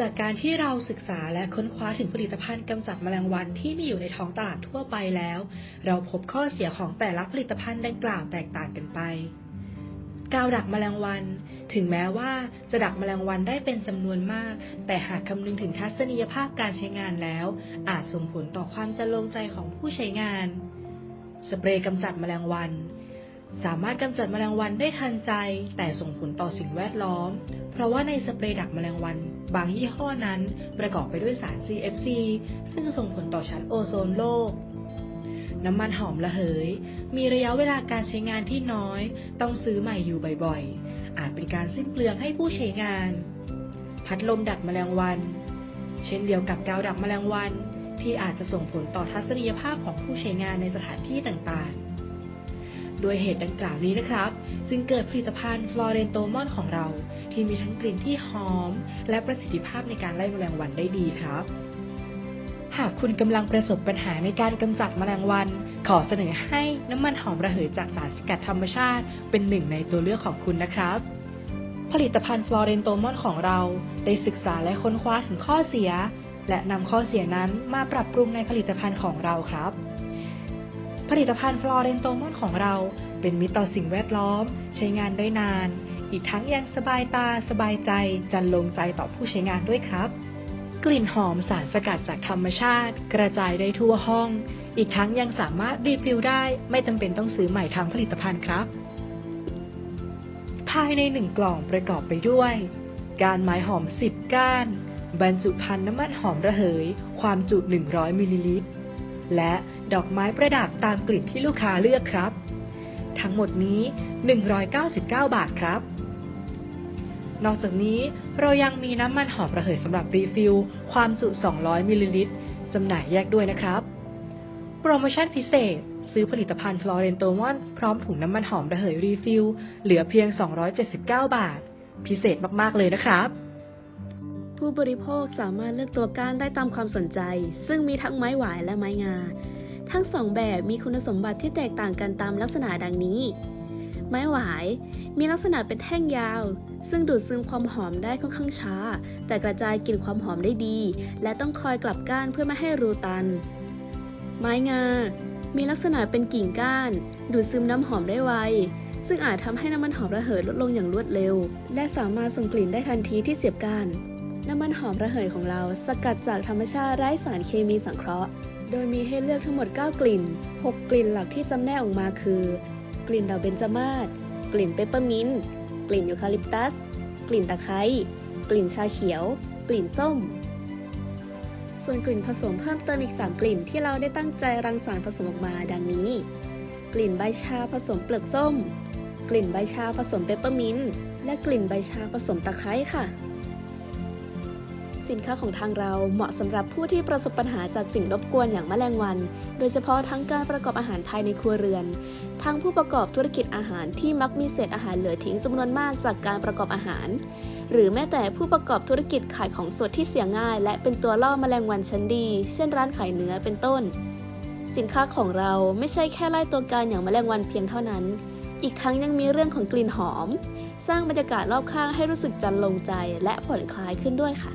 จากการที่เราศึกษาและค้นคว้าถึงผลิตภัณฑ์กำจัดแมลงวันที่มีอยู่ในท้องตลาดทั่วไปแล้ว เราพบข้อเสียของแต่ละผลิตภัณฑ์ดังกล่าวแตกต่างกันไปกาวดักแมลงวัน ถึงแม้ว่าจะดักแมลงวันได้เป็นจำนวนมาก แต่หากคำนึงถึงทัศนียภาพการใช้งานแล้ว อาจส่งผลต่อความจะลงใจของผู้ใช้งาน สเปรย์กำจัดแมลงวัน สามารถกำจัดแมลงวันได้ทันใจแต่ส่งผลต่อสิ่งแวดล้อม เพราะว่าในสเปรย์ดักแมลงวัน บางยี่ห้อนั้นประกอบไปด้วยสาร CFC ซึ่งส่งผลต่อชั้นโอโซนโลก น้ำมันหอมระเหย มีระยะเวลาการใช้งานที่น้อย ต้องซื้อใหม่อยู่บ่อยๆ อาจเป็นการสิ้นเปลืองให้ผู้ใช้งาน พัดลมดักแมลงวัน เช่นเดียวกับกาวดักแมลงวัน ที่อาจจะส่งผลต่อทัศนียภาพของผู้ใช้งานในสถานที่ต่างๆ ด้วยเหตุดังกล่าวนี้นะครับ จึงเกิดผลิตภัณฑ์ฟลอเรนโตมอนของเรา ที่มีทั้งกลิ่นที่หอม และประสิทธิภาพในการไล่แมลงวันได้ดีครับหากคุณกำลังประสบปัญหาในการกำจัดแมลงวัน ขอเสนอให้น้ำมันหอมระเหยจากสารสกัดธรรมชาติ เป็นหนึ่งในตัวเลือกของคุณนะครับ ผลิตภัณฑ์ฟลอเรนโตมอนของเรา ได้ศึกษาและค้นคว้าถึงข้อเสีย และนำข้อเสียนั้นมาปรับปรุงในผลิตภัณฑ์ของเราครับ ผลิตภัณฑ์ฟลอเรนโตมอนของเรา เป็นมิตรต่อสิ่งแวดล้อม ใช้งานได้นาน อีกทั้งยังสบายตาสบายใจ จันลงใจต่อผู้ใช้งานด้วยครับ กลิ่นหอมสารสกัดจากธรรมชาติ กระจายได้ทั่วห้อง อีกทั้งยังสามารถรีฟิลได้ ไม่จำเป็นต้องซื้อใหม่ทั้งผลิตภัณฑ์ครับ ภายในหนึ่งกล่องประกอบไปด้วย การไม้หอม 10 ก้าน บรรจุภัณฑ์น้ำมันหอมระเหย ความจุ 100มิลลิลิตร และดอกไม้ประดับตามกลิ่นที่ลูกค้าเลือกครับ ทั้งหมดนี้ 199 บาทครับ นอกจากนี้เรายังมีน้ำมันหอมระเหยสำหรับรีฟิล ความจุ 200 มิลลิลิตรจำหน่ายแยกด้วยนะครับ โปรโมชั่นพิเศษ ซื้อผลิตภัณฑ์ฟลอเรนโตมอนพร้อมถุงน้ำมันหอมระเหยรีฟิล เหลือเพียง 279 บาท พิเศษมาก ๆ เลยนะครับ ผู้บริโภคสามารถเลือกตัวก้านได้ตามความสนใจ ซึ่งมีทั้งไม้หวายและไม้งา ทั้งสองแบบมีคุณสมบัติที่แตกต่างกันตามลักษณะดังนี้ ไม้หวายมีลักษณะเป็นแท่งยาว ซึ่งดูดซึมความหอมได้ค่อนข้างช้า แต่กระจายกลิ่นความหอมได้ดี และต้องคอยกลับก้านเพื่อไม่ให้รูตัน ไม้งา มีลักษณะเป็นกิ่งก้าน ดูดซึมน้ำหอมได้ไวซึ่งอาจทำให้น้ำมันหอมระเหยลดลงอย่างรวดเร็ว และสามารถส่งกลิ่นได้ทันทีที่เสียบก้าน น้ำมันหอมระเหยของเราสกัดจากธรรมชาติไร้สารเคมีสังเคราะห์ โดยมีให้เลือกทั้งหมด 9 กลิ่น 6 กลิ่นหลักที่จำแนกออกมาคือ กลิ่นดอกเบญจมาศ กลิ่นเปปเปอร์มินต์ กลิ่นยูคาลิปตัส กลิ่นตะไคร้ กลิ่นชาเขียว กลิ่นส้ม ส่วนกลิ่นผสมเพิ่มเติมอีก 3 กลิ่นที่เราได้ตั้งใจรังสรรค์ผสมออกมาดังนี้ กลิ่นใบชาผสมเปลือกส้ม กลิ่นใบชาผสมเปปเปอร์มินต์ และกลิ่นใบชาผสมตะไคร้ค่ะ สินค้าของทางเราเหมาะสำหรับผู้ที่ประสบปัญหาจากสิ่งรบกวนอย่างแมลงวัน โดยเฉพาะทั้งการประกอบอาหารภายในครัวเรือน ทั้งผู้ประกอบธุรกิจอาหารที่มักมีเศษอาหารเหลือทิ้งจำนวนมากจากการประกอบอาหาร หรือแม้แต่ผู้ประกอบธุรกิจขายของสดที่เสียง่าย และเป็นตัวล่อแมลงวันชั้นดี เช่นร้านขายเนื้อเป็นต้น สินค้าของเราไม่ใช่แค่ไล่ตัวการอย่างแมลงวันเพียงเท่านั้น อีกทั้งยังมีเรื่องของกลิ่นหอม สร้างบรรยากาศรอบข้างให้รู้สึกจันลงใจและผ่อนคลายขึ้นด้วยค่ะ